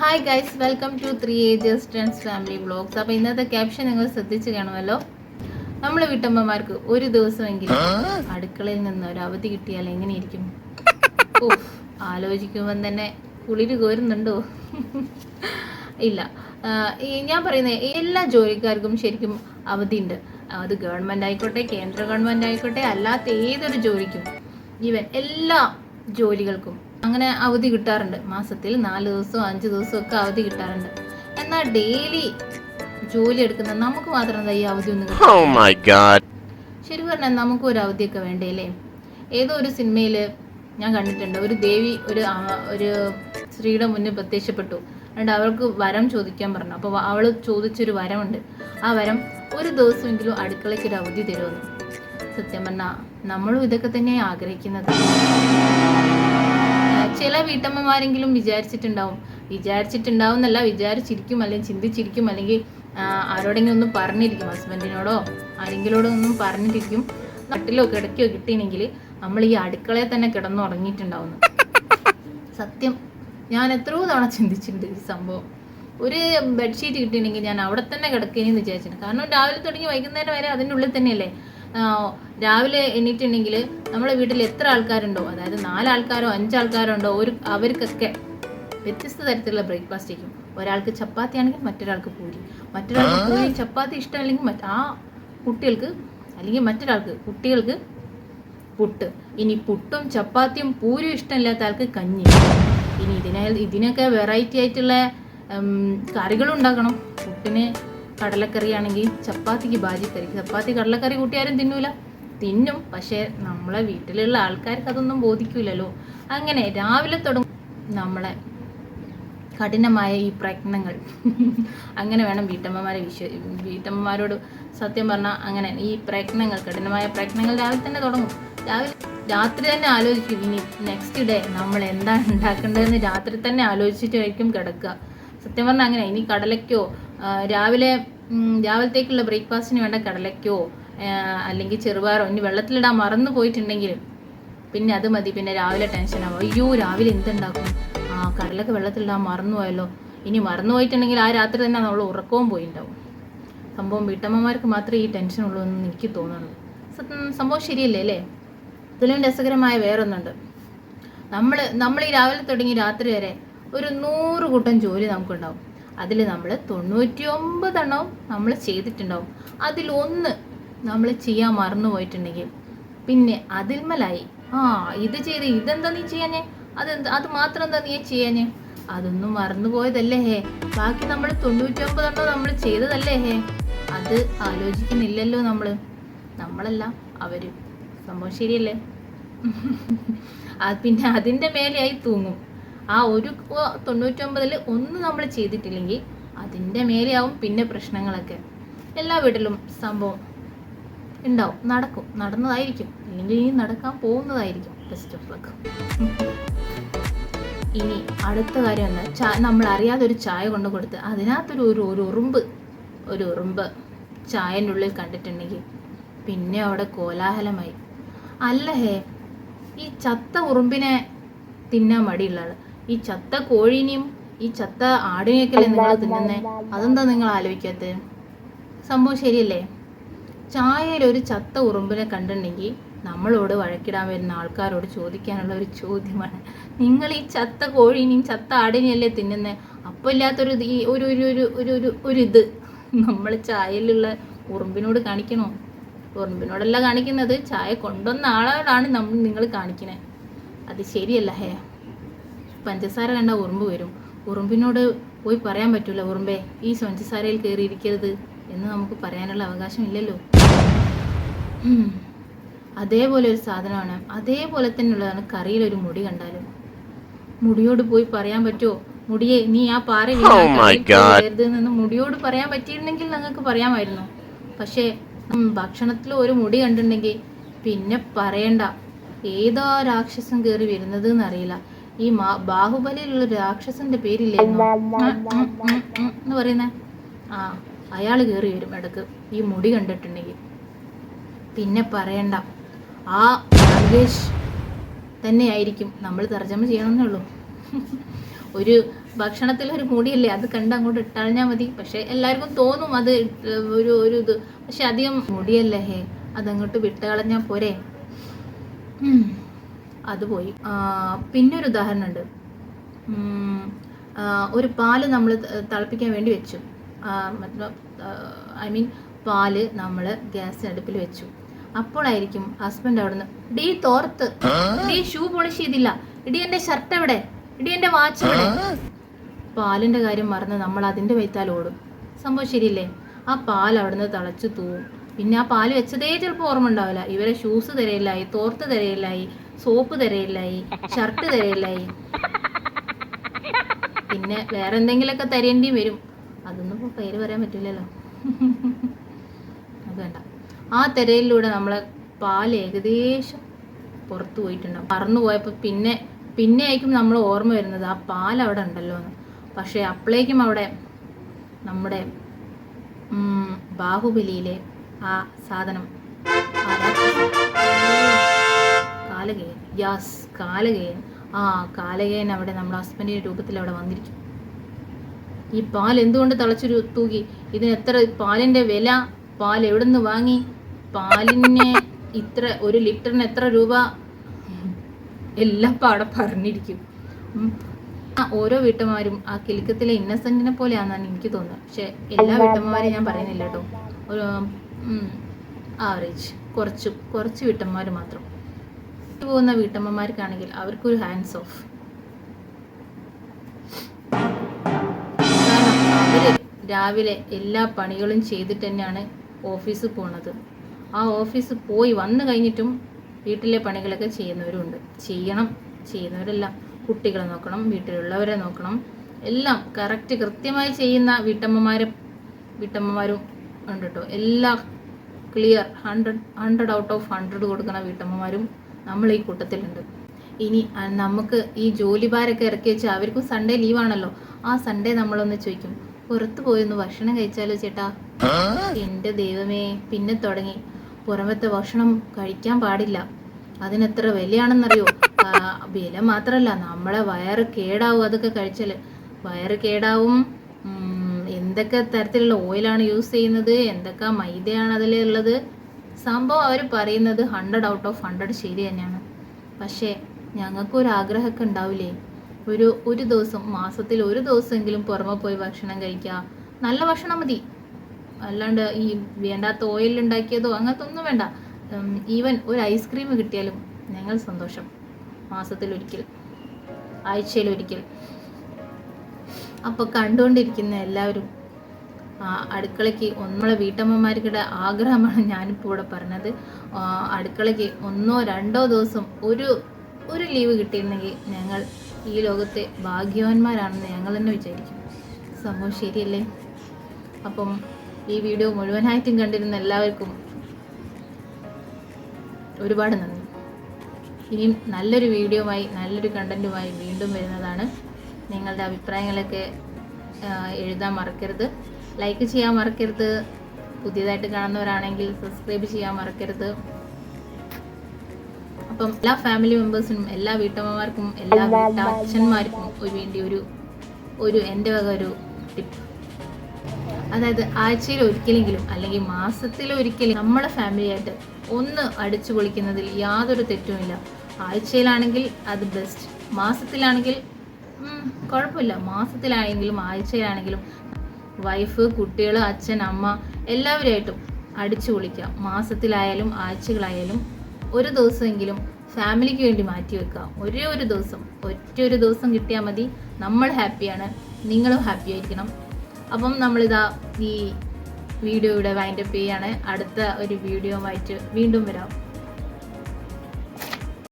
Hi guys welcome to three agers trends family blogs അപ്പോൾ ഇന്നത്തെ caption നിങ്ങൾ ശ്രദ്ധിച്ചു കാണുമല്ലോ. നമ്മൾ വീട്ടമ്മമാർക്ക് ഒരു ദിവസമെങ്കിലും അടുക്കളയിൽ നിന്ന് ഒരു അവധി കിട്ടിയാൽ എങ്ങനെയിരിക്കും? ഓ ആലോചിക്കുമ്പം തന്നെ കുളിര് കോരുന്നുണ്ടോ? ഇല്ല. ഞാൻ പറയുന്നത് എല്ലാ ജോലിക്കാർക്കും ശരിക്കും അവധിയുണ്ട്. അത് ഗവൺമെന്റ് ആയിക്കോട്ടെ കേന്ദ്ര ഗവൺമെന്റ് ആയിക്കോട്ടെ അല്ലാത്ത ഏതൊരു ജോലിക്കും ഈവൻ എല്ലാ ജോലികൾക്കും അങ്ങനെ അവധി കിട്ടാറുണ്ട്. മാസത്തിൽ നാല് ദിവസവും അഞ്ച് ദിവസവും ഒക്കെ അവധി കിട്ടാറുണ്ട്. എന്നാൽ ഡെയിലി ജോലി എടുക്കുന്ന നമുക്ക് മാത്രം എന്താ ഈ അവധി ഒന്നും Oh. ശരി പറഞ്ഞാൽ നമുക്ക് ഒരു അവധിയൊക്കെ വേണ്ടേ അല്ലേ? ഏതോ ഒരു സിനിമയിൽ ഞാൻ കണ്ടിട്ടുണ്ട്. ഒരു ദേവി ഒരു ഒരു സ്ത്രീയുടെ മുന്നിൽ പ്രത്യക്ഷപ്പെട്ടു. എന്നിട്ട് അവൾക്ക് വരം ചോദിക്കാൻ പറഞ്ഞു. അപ്പോൾ അവൾ ചോദിച്ചൊരു വരമുണ്ട്. ആ വരം ഒരു ദിവസമെങ്കിലും അടുക്കളയ്ക്ക് ഒരു അവധി തരുമെന്ന്. സത്യം പറഞ്ഞാൽ നമ്മളും ഇതൊക്കെ തന്നെയാണ് ആഗ്രഹിക്കുന്നത്. ചില വീട്ടമ്മമാരെങ്കിലും വിചാരിച്ചിട്ടുണ്ടാവും. വിചാരിച്ചിട്ടുണ്ടാവും എന്നല്ല വിചാരിച്ചിരിക്കും അല്ലെങ്കിൽ ചിന്തിച്ചിരിക്കും അല്ലെങ്കിൽ ആരോടെങ്കിലും ഒന്നും പറഞ്ഞിരിക്കും ഹസ്ബൻഡിനോടോ ആരെങ്കിലോടോ ഒന്നും പറഞ്ഞിരിക്കും. നട്ടിലോ കിടക്കോ കിട്ടിയില്ലെങ്കിൽ നമ്മൾ ഈ അടുക്കളയിൽ തന്നെ കിടന്നുറങ്ങിയിട്ടുണ്ടാവുന്നു സത്യം. ഞാൻ എത്രയോ തവണ ചിന്തിച്ചിട്ടുണ്ട് ഈ സംഭവം. ഒരു ബെഡ്ഷീറ്റ് കിട്ടിയിട്ടുണ്ടെങ്കിൽ ഞാൻ അവിടെ തന്നെ കിടക്കുകയെന്ന് വിചാരിച്ചിട്ടുണ്ട്. കാരണം രാവിലെ തുടങ്ങി വൈകുന്നേരം വരെ അതിന്റെ ഉള്ളിൽ തന്നെയല്ലേ? രാവിലെ എണീറ്റുണ്ടെങ്കിൽ നമ്മളെ വീട്ടിൽ എത്ര ആൾക്കാരുണ്ടോ? അതായത് നാലാൾക്കാരോ അഞ്ചാൾക്കാരോ ഉണ്ടോ? ഒരു അവർക്കൊക്കെ വ്യത്യസ്ത തരത്തിലുള്ള ബ്രേക്ക്ഫാസ്റ്റ് ആയിരിക്കും ഒരാൾക്ക് ചപ്പാത്തി ആണെങ്കിൽ മറ്റൊരാൾക്ക് പൂരി. മറ്റൊരാൾക്ക് പൂരി ചപ്പാത്തി ഇഷ്ടമല്ലെങ്കിൽ മറ്റ് ആ കുട്ടികൾക്ക് അല്ലെങ്കിൽ മറ്റൊരാൾക്ക് കുട്ടികൾക്ക് പുട്ട്. ഇനി പുട്ടും ചപ്പാത്തിയും പൂരും ഇഷ്ടമില്ലാത്ത ആൾക്ക് കഞ്ഞി. ഇനി ഇതിനെ ഇതിനൊക്കെ വെറൈറ്റി ആയിട്ടുള്ള കറികളും ഉണ്ടാക്കണം. പുട്ടിന് കടലക്കറി ആണെങ്കിൽ ചപ്പാത്തിക്ക് ബാജിക്കറി ചപ്പാത്തി കടലക്കറി കൂട്ടിയാരും തിന്നൂല. തിന്നും. പക്ഷേ നമ്മളെ വീട്ടിലുള്ള ആൾക്കാർക്ക് അതൊന്നും ബോധിക്കൂലല്ലോ. അങ്ങനെ രാവിലെ തുടങ്ങും നമ്മളെ കഠിനമായ ഈ പ്രയത്നങ്ങൾ. അങ്ങനെ വേണം വീട്ടമ്മമാരെ വിശ്വ വീട്ടമ്മമാരോട് സത്യം പറഞ്ഞാൽ അങ്ങനെ ഈ പ്രയത്നങ്ങൾ കഠിനമായ പ്രയത്നങ്ങൾ രാവിലെ തന്നെ തുടങ്ങും. രാവിലെ രാത്രി തന്നെ ആലോചിക്കും. ഇനി നെക്സ്റ്റ് ഡേ നമ്മൾ എന്താണ് ഉണ്ടാക്കേണ്ടതെന്ന് രാത്രി തന്നെ ആലോചിച്ചിട്ടായിരിക്കും കിടക്കുക. സത്യം പറഞ്ഞാൽ അങ്ങനെ. ഇനി കടലയ്ക്കോ രാവിലെ രാവിലത്തേക്കുള്ള ബ്രേക്ക്ഫാസ്റ്റിന് വേണ്ട കടലയ്ക്കോ അല്ലെങ്കിൽ ചെറുപയറോ ഇനി വെള്ളത്തിലിടാൻ മറന്നു പോയിട്ടുണ്ടെങ്കിലും പിന്നെ അത് മതി പിന്നെ രാവിലെ ടെൻഷനാവും അയ്യോ രാവിലെ എന്തുണ്ടാക്കും? ആ കടലൊക്കെ വെള്ളത്തിലിടാൻ മറന്നുപോയല്ലോ ഇനി മറന്നു പോയിട്ടുണ്ടെങ്കിൽ ആ രാത്രി തന്നെ നമ്മൾ ഉറക്കവും പോയിണ്ടാവും. സംഭവം വീട്ടമ്മമാർക്ക് മാത്രമേ ഈ ടെൻഷൻ ഉള്ളൂ എന്ന് എനിക്ക് തോന്നുന്നു സംഭവം ശരിയല്ലേ അല്ലേ? ഇതിലും രസകരമായ വേറൊന്നുണ്ട്. നമ്മൾ നമ്മൾ ഈ രാവിലെ തുടങ്ങി രാത്രി വരെ ഒരു നൂറ് കൂട്ടം ജോലി നമുക്കുണ്ടാവും. അതിൽ നമ്മൾ തൊണ്ണൂറ്റി ഒമ്പതെണ്ണവും നമ്മൾ ചെയ്തിട്ടുണ്ടാവും. അതിലൊന്ന് നമ്മൾ ചെയ്യാൻ മറന്നു പോയിട്ടുണ്ടെങ്കിൽ പിന്നെ അതിന്മലായി ആ ഇത് ചെയ്ത് ഇതെന്താ നീ ചെയ്യാനേ അതെന്താ അത് മാത്രം എന്താ നീ ചെയ്യാനേ അതൊന്നും മറന്നു പോയതല്ലേ ഹേ? ബാക്കി നമ്മൾ തൊണ്ണൂറ്റി ഒമ്പതെണ്ണോ നമ്മൾ ചെയ്തതല്ലേ ഹേ? അത് ആലോചിക്കുന്നില്ലല്ലോ നമ്മൾ നമ്മളല്ല അവർ. സംഭവം ശരിയല്ലേ? പിന്നെ അതിന്റെ മേലെയായി തൂങ്ങും. ആ ഒരു തൊണ്ണൂറ്റൊമ്പതിൽ ഒന്ന് നമ്മൾ ചെയ്തിട്ടില്ലെങ്കിൽ അതിന്റെ മേലെയാവും പിന്നെ പ്രശ്നങ്ങളൊക്കെ. എല്ലാ വീട്ടിലും സംഭവം ഉണ്ടാവും നടക്കും. നടന്നതായിരിക്കും. അല്ലെങ്കിൽ ഇനി നടക്കാൻ പോകുന്നതായിരിക്കും. ബെസ്റ്റ് ഓഫ് ലക്ക് ഇനി അടുത്ത കാര്യം എന്താ? ചാ നമ്മൾ അറിയാതെ ഒരു ചായ കൊണ്ട് കൊടുത്ത് അതിനകത്തൊരു ഒരു ഒരു ഉറുമ്പ് ഒരു ഉറുമ്പ് ചായന്റെ ഉള്ളിൽ കണ്ടിട്ടുണ്ടെങ്കിൽ പിന്നെ അവിടെ കോലാഹലമായി. അല്ല ഹേ ഈ ചത്ത ഉറുമ്പിനെ തിന്നാൻ മടിയുള്ള ആൾ. ഈ ചത്ത കോഴീനെയും ഈ ചത്ത ആടിനെയൊക്കെയല്ലേ നിങ്ങൾ തിന്നുന്നേ? അതെന്താ നിങ്ങൾ ആലോചിക്കാത്തത് സംഭവം ശരിയല്ലേ? ചായയിൽ ഒരു ചത്ത ഉറുമ്പിനെ കണ്ടിട്ടുണ്ടെങ്കിൽ നമ്മളോട് വഴക്കിടാൻ വരുന്ന ആൾക്കാരോട് ചോദിക്കാനുള്ള ഒരു ചോദ്യമാണ്. നിങ്ങൾ ഈ ചത്ത കോഴീനെയും ചത്ത ആടിനെയല്ലേ തിന്നുന്നത് അപ്പോൾ ഇല്ലാത്തൊരു ഈ ഒരു ഒരു ഒരു ഒരു ഒരു ഒരു ഇത് നമ്മൾ ചായയിലുള്ള ഉറുമ്പിനോട് കാണിക്കണോ? ഉറുമ്പിനോടല്ല കാണിക്കുന്നത്. ചായ കൊണ്ടുവന്ന ആളോടാണ് നമ്മൾ നിങ്ങൾ കാണിക്കണേ. അത് ശരിയല്ല ഹേ. പഞ്ചസാര കണ്ട ഉറുമ്പ് വരും. ഉറുമ്പിനോട് പോയി പറയാൻ പറ്റൂല ഉറുമ്പേ ഈ പഞ്ചസാരയിൽ കയറിയിരിക്കരുത് എന്ന് നമുക്ക് പറയാനുള്ള അവകാശം ഇല്ലല്ലോ. അതേപോലെ ഒരു സാധനമാണ്. അതേപോലെ തന്നെയുള്ളതാണ് കറിയിൽ ഒരു മുടി കണ്ടാലും. മുടിയോട് പോയി പറയാൻ പറ്റുമോ മുടിയെ നീ ആ പാറ Oh. പോകരുത് എന്ന് മുടിയോട് പറയാൻ പറ്റിയിരുന്നെങ്കിൽ നിങ്ങൾക്ക് പറയാമായിരുന്നു. പക്ഷേ ഭക്ഷണത്തിൽ ഒരു മുടി കണ്ടിട്ടുണ്ടെങ്കിൽ പിന്നെ പറയണ്ട. ഏതാ രാക്ഷസം കയറി വരുന്നത് എന്നറിയില്ല. ഈ മാ ബാഹുബലിയിലുള്ള രാക്ഷസന്റെ പേരില്ലായിരുന്നു എന്ന് പറയുന്നേ? ആ അയാൾ കയറി വരും ഇടയ്ക്ക്. ഈ മുടി കണ്ടിട്ടുണ്ടെങ്കിൽ. പിന്നെ പറയണ്ട. ആ നാഗേഷ് തന്നെയായിരിക്കും. നമ്മൾ തർജമ ചെയ്യണമെന്നേ ഉള്ളൂ. ഒരു ഭക്ഷണത്തിൽ ഒരു മുടിയല്ലേ? അത് കണ്ട് അങ്ങോട്ട് ഇട്ടഴിഞ്ഞാൽ മതി. പക്ഷെ എല്ലാവർക്കും തോന്നും അത് ഒരു ഒരു ഇത്. പക്ഷെ അധികം മുടിയല്ലേ? ഹേ അതങ്ങോട്ട് വിട്ട് കളഞ്ഞാൽ പോരെ? ഉം. അത് പോയി പിന്നെ ഒരു ഉദാഹരണം ഉണ്ട് ഒരു പാൽ നമ്മൾ തിളപ്പിക്കാൻ വേണ്ടി വെച്ചു. ഐ മീൻ പാൽ നമ്മൾ ഗ്യാസ് അടുപ്പിൽ വെച്ചു. അപ്പോഴായിരിക്കും ഹസ്ബൻഡ് അവിടുന്ന് ഡീ തോർത്ത്. ഡീ ഷൂ പോളിഷ് ചെയ്തില്ല. ഇടി എന്റെ ഷർട്ട് എവിടെ? ഇടി എന്റെ വാച്ച് എവിടെ? പാലിന്റെ കാര്യം മറന്ന് നമ്മൾ അതിന്റെ വൈത്താൽ ഓടും. സംഭവം ശരിയല്ലേ? ആ പാൽ അവിടുന്ന് തിളച്ചു തൂവും. പിന്നെ ആ പാൽ വെച്ചതേ ചിലപ്പോൾ ഓർമ്മ ഉണ്ടാവില്ല. ഇവരെ ഷൂസ് തിരയില്ലായി തോർത്ത് തിരയില്ലായി സോപ്പ് തരയില്ലായി ഷർട്ട് തരയില്ലായി. പിന്നെ വേറെ എന്തെങ്കിലുമൊക്കെ തരേണ്ടി വരും. അതൊന്നും ഇപ്പോൾ പേര് പറയാൻ പറ്റില്ലല്ലോ. അത് വേണ്ട. ആ തിരയിലൂടെ നമ്മളെ പാൽ ഏകദേശം പുറത്തു പോയിട്ടുണ്ടാവും. പറന്നു പോയപ്പോൾ പിന്നെ പിന്നെ ആയിരിക്കും നമ്മൾ ഓർമ്മ വരുന്നത്. ആ പാൽ അവിടെ ഉണ്ടല്ലോ എന്ന്. പക്ഷേ അപ്പോഴേക്കും അവിടെ നമ്മുടെ ബാഹുബലിയിലെ ആ സാധനം കാലകേയൻ യാസ് കാലകയൻ ആ കാലകയൻ അവിടെ നമ്മുടെ ഹസ്ബൻഡിന്റെ രൂപത്തിൽ അവിടെ വന്നിരിക്കും. ഈ പാൽ എന്തുകൊണ്ട് തിളച്ചു തൂകി? ഇതിന് എത്ര പാലിന്റെ വില? പാൽ എവിടുന്ന് വാങ്ങി? പാലിന് ഇത്ര ഒരു ലിറ്ററിന് എത്ര രൂപ? എല്ലാം പാടെ പറഞ്ഞിരിക്കും. ഓരോ വീട്ടമ്മമാരും ആ കിലുക്കത്തിലെ ഇന്നസെന്റിനെ പോലെയാണെന്നാണ് എനിക്ക് തോന്നുന്നത്. പക്ഷെ എല്ലാ വീട്ടമ്മമാരെയും ഞാൻ പറയുന്നില്ല കേട്ടോ. ഒരു ആവറേജ് കുറച്ച് കുറച്ച് വീട്ടമ്മമാർ മാത്രം. പോകുന്ന വീട്ടമ്മമാർക്കാണെങ്കിൽ അവർക്കൊരു ഹാൻഡ്സ് ഓഫ് അവർ രാവിലെ എല്ലാ പണികളും ചെയ്തിട്ട് തന്നെയാണ് ഓഫീസിൽ പോണത്. ആ ഓഫീസിൽ പോയി വന്നു കഴിഞ്ഞിട്ടും വീട്ടിലെ പണികളൊക്കെ ചെയ്യുന്നവരുണ്ട്. ചെയ്യണം ചെയ്യുന്നവരല്ല കുട്ടികളെ നോക്കണം വീട്ടിലുള്ളവരെ നോക്കണം. എല്ലാം കറക്റ്റ് കൃത്യമായി ചെയ്യുന്ന വീട്ടമ്മമാരെ വീട്ടമ്മമാരും ഉണ്ട് കേട്ടോ എല്ലാ clear hundred hundred out of hundred കൊടുക്കുന്ന വീട്ടമ്മമാരും നമ്മൾ ഈ കൂട്ടത്തിലുണ്ട്. ഇനി നമുക്ക് ഈ ജോലിഭാരൊക്കെ ഇറക്കി വെച്ചാൽ അവർക്കും സൺഡേ ലീവാണല്ലോ ആ സൺഡേ നമ്മളൊന്ന് ചോദിക്കും പുറത്തു പോയൊന്ന് ഭക്ഷണം കഴിച്ചാലോ ചേട്ടാ? എന്റെ ദൈവമേ പിന്നെ തുടങ്ങി. പുറമത്തെ ഭക്ഷണം കഴിക്കാൻ പാടില്ല. അതിനെത്ര വിലയാണെന്നറിയോ? വില മാത്രമല്ല നമ്മളെ വയറ് കേടാവും അതൊക്കെ കഴിച്ചാൽ വയറ് കേടാവും എന്തൊക്കെ തരത്തിലുള്ള ഓയിലാണ് യൂസ് ചെയ്യുന്നത്? എന്തൊക്കെ മൈദയാണ് അതിലുള്ളത് സംഭവം അവർ പറയുന്നത് ഹൺഡ്രഡ് ഔട്ട് ഓഫ് ഹൺഡ്രഡ് ശരി തന്നെയാണ്. പക്ഷേ ഞങ്ങൾക്കൊരു ആഗ്രഹമൊക്കെ ഉണ്ടാവില്ലേ? ഒരു ഒരു ദിവസം മാസത്തിൽ ഒരു ദിവസമെങ്കിലും പുറമെ പോയി ഭക്ഷണം കഴിക്കുക. നല്ല ഭക്ഷണം മതി. അല്ലാണ്ട് ഈ വേണ്ടാത്ത ഓയിൽ ഉണ്ടാക്കിയതോ അങ്ങനത്തെ ഒന്നും വേണ്ട ഈവൻ ഒരു ഐസ്ക്രീം കിട്ടിയാലും ഞങ്ങൾ സന്തോഷം. മാസത്തിൽ ഒരിക്കൽ ആഴ്ചയിൽ ഒരിക്കൽ അപ്പോൾ കണ്ടുകൊണ്ടിരിക്കുന്ന എല്ലാവരും അടുക്കളയ്ക്ക് നമ്മളെ വീട്ടമ്മമാർക്കിടെ ആഗ്രഹമാണ് ഞാനിപ്പോൾ ഇവിടെ പറഞ്ഞത്. അടുക്കളയ്ക്ക് ഒന്നോ രണ്ടോ ദിവസം ഒരു ഒരു ലീവ് കിട്ടിയിരുന്നെങ്കിൽ ഞങ്ങൾ ഈ ലോകത്തെ ഭാഗ്യവാന്മാരാണെന്ന് ഞങ്ങൾ തന്നെ വിചാരിക്കും. സംഭവം ശരിയല്ലേ? അപ്പം ഈ വീഡിയോ മുഴുവനായിട്ടും കണ്ടിരുന്ന എല്ലാവർക്കും ഒരുപാട് നന്ദി. ഇനിയും നല്ലൊരു വീഡിയോമായി നല്ലൊരു കണ്ടന്റുമായി വീണ്ടും വരുന്നതാണ്. നിങ്ങളുടെ അഭിപ്രായങ്ങളൊക്കെ എഴുതാൻ മറക്കരുത്. ലൈക്ക് ചെയ്യാൻ മറക്കരുത്. പുതിയതായിട്ട് കാണുന്നവരാണെങ്കിൽ സബ്സ്ക്രൈബ് ചെയ്യാൻ മറക്കരുത്. അപ്പം എല്ലാ ഫാമിലി മെമ്പേഴ്സിനും എല്ലാ വീട്ടമ്മമാർക്കും എല്ലാ വീട്ടച്ഛന്മാർക്കും ഒരു വേണ്ടി ഒരു ഒരു എന്റെ വക ഒരു ടിപ്പ് അതായത് ആഴ്ചയിൽ ഒരിക്കലെങ്കിലും അല്ലെങ്കിൽ മാസത്തിൽ ഒരിക്കലും നമ്മുടെ ഫാമിലിയായിട്ട് ഒന്ന് അടിച്ചു പൊളിക്കുന്നതിൽ യാതൊരു തെറ്റുമില്ല ആഴ്ചയിലാണെങ്കിൽ അത് ബെസ്റ്റ് മാസത്തിലാണെങ്കിൽ കുഴപ്പമില്ല. മാസത്തിലാണെങ്കിലും ആഴ്ചയിലാണെങ്കിലും വൈഫ് കുട്ടികൾ അച്ഛൻ അമ്മ എല്ലാവരുമായിട്ടും അടിച്ചു പൊളിക്കാം. മാസത്തിലായാലും ആഴ്ചകളായാലും ഒരു ദിവസമെങ്കിലും ഫാമിലിക്ക് വേണ്ടി മാറ്റി വെക്കുക ഒരേ ഒരു ദിവസം ഒറ്റ ഒരു ദിവസം കിട്ടിയാൽ മതി. നമ്മൾ ഹാപ്പിയാണ് നിങ്ങളും ഹാപ്പി ആയിരിക്കണം. അപ്പം നമ്മളിതാ ഈ വീഡിയോ വൈൻഡപ്പ് ചെയ്യാണ്. അടുത്ത ഒരു വീഡിയോ ആയിട്ട് വീണ്ടും വരാം.